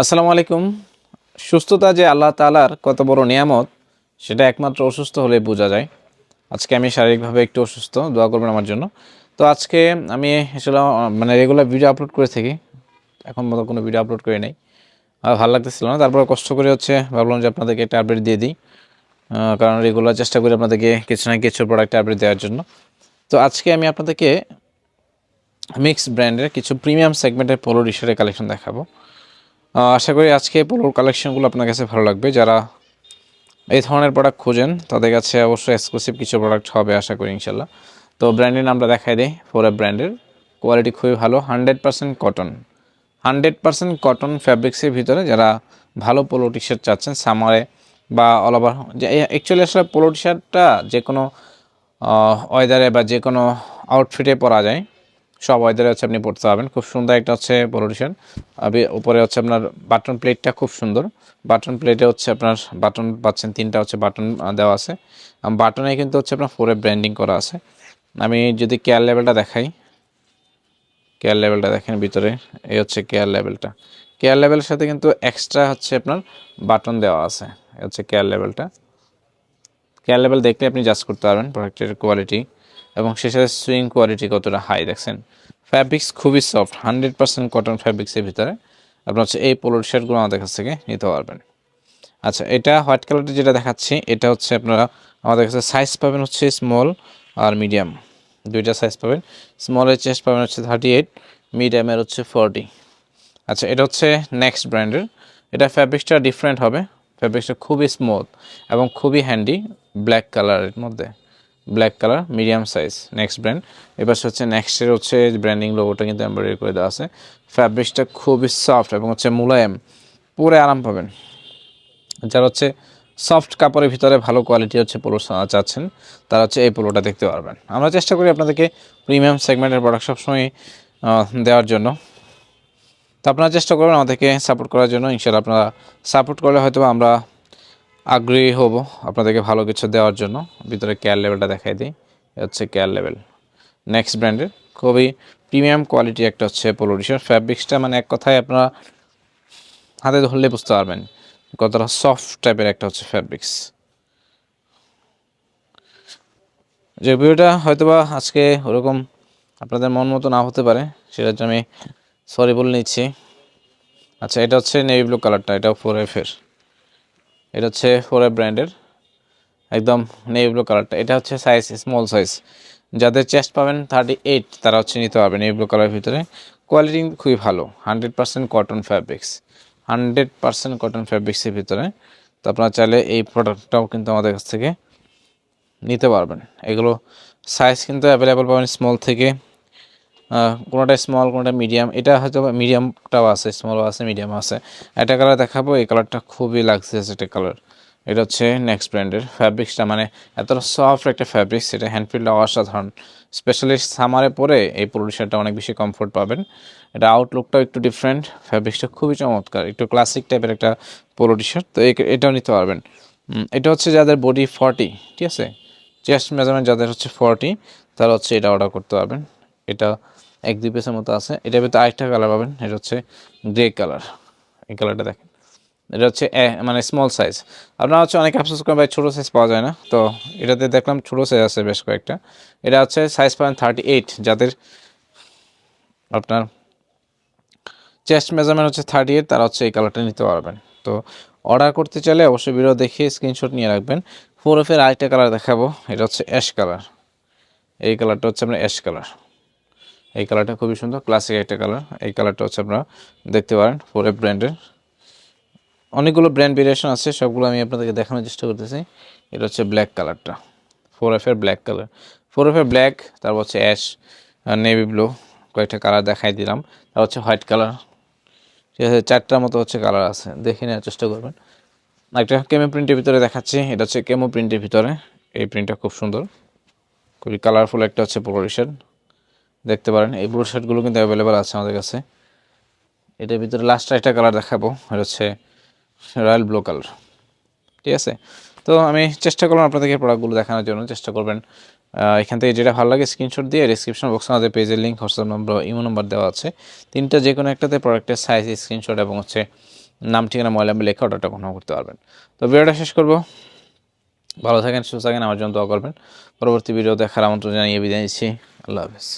আসসালামু আলাইকুম। সুস্থতা যে আল্লাহ তালার কত বড় নিয়ামত, সেটা একমাত্র অসুস্থ হলে বোঝা যায়। আজকে আমি শারীরিকভাবে একটু অসুস্থ, দোয়া করবেন আমার জন্য। তো আজকে আমি আসলে মানে রেগুলার ভিডিও আপলোড করে থাকি। এখন মতো কোনো ভিডিও আপলোড করে নেই। আর ভালো লাগতেছিল না। তারপর কষ্ট করে হচ্ছে ভাবলাম যে আপনাদেরকে একটা আপডেট দিয়ে দিই। কারণ রেগুলার চেষ্টা করি আপনাদেরকে কিছু না কিছু প্রোডাক্ট আপডেট দেওয়ার জন্য। তো আজকে আমি আপনাদেরকে মিক্স ব্র্যান্ডের কিছু প্রিমিয়াম সেগমেন্টের পোলো টি কালেকশন দেখাবো। আশা করি আজকে পোলোর কালেকশনগুলো আপনার কাছে ভালো লাগবে। যারা এই ধরনের প্রোডাক্ট খুঁজেন, তাদের কাছে অবশ্যই এক্সক্লুসিভ কিছু প্রোডাক্ট হবে আশা করি ইনশাল্লাহ তো ব্র্যান্ডের নামটা দেখাই দিই ফোর ব্র্যান্ডের কোয়ালিটি খুবই ভালো hundred percent cotton hundred percent cotton ফ্যাব্রিক্সের ভিতরে যারা ভালো পোলো টি শার্ট চাচ্ছেন সামারে বা অল ওভার অ্যাকচুয়ালি আসলে পোলো টি শার্টটা যে কোনো ওয়েদারে বা যে কোনো আউটফিটে পরা যায়। সব ওয়েদারে হচ্ছে আপনি পড়তে পারবেন। খুব সুন্দর একটা হচ্ছে পোলো টি শার্ট উপরে হচ্ছে আপনার বাটন প্লেটটা খুব সুন্দর। বাটন প্লেটে হচ্ছে আপনার বাটন পাচ্ছেন, তিনটা হচ্ছে বাটন দেওয়া আছে। বাটনে কিন্তু হচ্ছে আপনার ফোরে ব্র্যান্ডিং করা আছে। আমি যদি কেয়ার লেভেলটা দেখাই কেয়ার লেভেলটা দেখেন ভিতরে, এই হচ্ছে কেয়ার লেভেলটা কেয়ার লেভেলের সাথে কিন্তু এক্সট্রা হচ্ছে আপনার বাটন দেওয়া আছে, এই হচ্ছে কেয়ার লেভেলটা কেয়ার লেভেল দেখলে আপনি জাজ করতে পারবেন প্রোডাক্টের কোয়ালিটি এবং সাথে সুইং কোয়ালিটি কতটা হাই দেখছেন? ফ্যাব্রিক্স খুবই সফট হান্ড্রেড পার্সেন্ট কটন ফ্যাব্রিক্সের ভিতরে। আপনার হচ্ছে এই পোলোর শার্টগুলো আমাদের কাছ থেকে নিতে পারবেন। আচ্ছা এটা হোয়াইট কালারটা যেটা দেখাচ্ছি, এটা হচ্ছে আপনারা আমাদের কাছে সাইজ পাবেন হচ্ছে স্মল আর মিডিয়াম দুইটা সাইজ পাবেন। স্মলের চেস্ট পাবেন হচ্ছে থার্টি এইট মিডিয়ামের হচ্ছে ফর্টি আচ্ছা এটা হচ্ছে নেক্সট ব্র্যান্ডের এটা ফ্যাব্রিক্সটা ডিফারেন্ট হবে। ফ্যাব্রিক্সটা খুবই স্মুথ এবং খুবই হ্যান্ডি ব্ল্যাক কালারের মধ্যে। Black colour medium size next brand এবার হচ্ছে নেক্সটের হচ্ছে ব্র্যান্ডিং লোগোটা কিন্তু এমব্রয়ডারি করে দেওয়া আছে। ফ্যাব্রিক্সটা খুবই সফট এবং হচ্ছে মুলায়েম, পুরো আরাম পাবেন। যারা হচ্ছে সফট কাপড়ের ভিতরে ভালো কোয়ালিটি হচ্ছে পোলো চাচ্ছেন, তারা হচ্ছে এই পোলোটা দেখতে পারবেন। আমরা চেষ্টা করি আপনাদেরকে প্রিমিয়াম সেগমেন্টের প্রোডাক্ট সবসময় দেওয়ার জন্য। তো আপনারা চেষ্টা করবেন আমাদেরকে সাপোর্ট করার জন্য। ইনশাল্লাহ আপনারা সাপোর্ট করলে হয়তো আমরা আগ্রহী হব আপনাদেরকে ভালো কিছু দেওয়ার জন্য। ভিতরে কেয়ার লেভেলটা দেখাই দিই। হচ্ছে কেয়ার লেভেল নেক্সট ব্র্যান্ডের খুবই প্রিমিয়াম কোয়ালিটি একটা হচ্ছে পোলো ফ্যাব্রিক্সটা মানে এক কথায় আপনারা হাতে ধরলে বুঝতে পারবেন কতটা সফট টাইপের একটা হচ্ছে ফ্যাব্রিক্স যে ভিডিওটা হয়তোবা আজকে ওরকম আপনাদের মন মতো না হতে পারে, সেটার জন্য আমি সরি বলে নিচ্ছি। আচ্ছা এটা হচ্ছে নেভি ব্লু কালারটা এটাও ফোর এফের এটা হচ্ছে ফোর ব্র্যান্ডের, একদম নেভি ব্লু কালারটা এটা হচ্ছে সাইজ স্মল সাইজ যাদের চেস্ট পাবেন থার্টি এইট তারা হচ্ছে নিতে পারবেন নেভি ব্লু কালারের ভিতরে। কোয়ালিটি খুবই ভালো hundred percent cotton fabrics hundred percent cotton ফ্যাব্রিক্সের ভিতরে। তো আপনারা চাইলে এই প্রোডাক্টটাও কিন্তু আমাদের কাছ থেকে নিতে পারবেন। এগুলো সাইজ কিন্তু অ্যাভেলেবল পাবেন স্মল থেকে কোনোটা স্মল কোনোটা মিডিয়াম এটা হয়তো মিডিয়ামটাও আছে স্মলও আছে মিডিয়াম আছে। একটা কালার দেখাবো, এই কালারটা খুবই লাগছে একটা কালার এটা হচ্ছে নেক্সট ব্র্যান্ডের ফ্যাব্রিক্সটা মানে এতটা সফট একটা ফ্যাব্রিক্স এটা হ্যান্ডফিলটা অসাধারণ। স্পেশালি সামারে পরে এই পুরো শার্টটা অনেক বেশি কমফোর্ট পাবেন। এটা আউটলুকটাও একটু ডিফারেন্ট ফ্যাব্রিক্সটা খুবই চমৎকার, একটু ক্লাসিক টাইপের একটা পোলো টি শার্ট তো এটাও নিতে পারবেন। এটা হচ্ছে যাদের বডি ফর্টি ঠিক আছে? চেস্ট মেজারমেন্ট যাদের হচ্ছে ফর্টি তারা হচ্ছে এটা অর্ডার করতে পারবেন। এটা এক দুই পিসের মতো আছে। এটার ভিতরে আরেকটা কালার পাবেন, এটা হচ্ছে গ্রে কালার এই কালারটা দেখেন। এটা হচ্ছে মানে স্মল সাইজ আপনারা হচ্ছে অনেক আফসোস করেন, ভাই ছোটো সাইজ পাওয়া যায় না। তো এটাতে দেখলাম ছোটো সাইজ আছে বেশ কয়েকটা। এটা হচ্ছে সাইজ পাবেন থার্টি এইট যাদের আপনার চেস্ট মেজারমেন্ট হচ্ছে থার্টি এইট তারা হচ্ছে এই কালারটা নিতে পারবেন। তো অর্ডার করতে চাইলে অবশ্যই ভিডিও দেখে স্ক্রিনশট নিয়ে রাখবেন। ফোর এফের আরেকটা কালার দেখাবো, এটা হচ্ছে অ্যাশ কালার এই কালারটা হচ্ছে আপনার অ্যাশ কালার এই কালারটা খুবই সুন্দর ক্লাসিক একটা কালার এই কালারটা হচ্ছে আপনারা দেখতে পারেন ফোর ব্র্যান্ডের অনেকগুলো ব্র্যান্ড ভেরিয়েশন আছে, সবগুলো আমি আপনাদেরকে দেখানোর চেষ্টা করতেছি। এটা হচ্ছে ব্ল্যাক কালারটা ফোর এফের ব্ল্যাক কালার ফোর এফের ব্ল্যাক তারপর হচ্ছে অ্যাশ নেভি ব্লু কয়েকটা কালার দেখাই দিলাম। তারপর হচ্ছে হোয়াইট কালার ঠিক আছে, চারটার মতো হচ্ছে কালার আছে, দেখে নেওয়ার চেষ্টা করবেন। একটা কেমো প্রিন্টের ভিতরে দেখাচ্ছি, এটা হচ্ছে কেমো প্রিন্টের ভিতরে। এই প্রিন্টটা খুব সুন্দর, খুবই কালারফুল একটা হচ্ছে পোলো শার্ট দেখতে পারেন। এই ব্লু শার্টগুলো কিন্তু অ্যাভেলেবেল আছে আমাদের কাছে। এটার ভিতরে লাস্ট একটা কালার দেখাবো। এটা হচ্ছে রয়্যাল ব্লু কালার ঠিক আছে? তো আমি চেষ্টা করলাম আপনাদেরকে প্রোডাক্টগুলো দেখানোর জন্য। চেষ্টা করবেন এখান থেকে যেটা ভালো লাগে স্ক্রিনশট দিয়ে ডিসক্রিপশন বক্সে আমাদের পেজের link WhatsApp number imo number দেওয়া আছে। তিনটা যে কোনো একটাতে প্রোডাক্টের সাইজ স্ক্রিনশট এবং হচ্ছে নাম, ঠিকানা, মোবাইল নাম্বার লেখা অর্ডারটা কনফার্ম করতে পারবেন। তো ভিডিওটা শেষ করব। ভালো থাকেন, সুস্থ থাকেন, আমার জন্য দোয়া করবেন। পরবর্তী ভিডিও দেখার আমন্ত্রণ জানিয়ে বিদায় নিচ্ছি। আল্লাহ হাফেজ।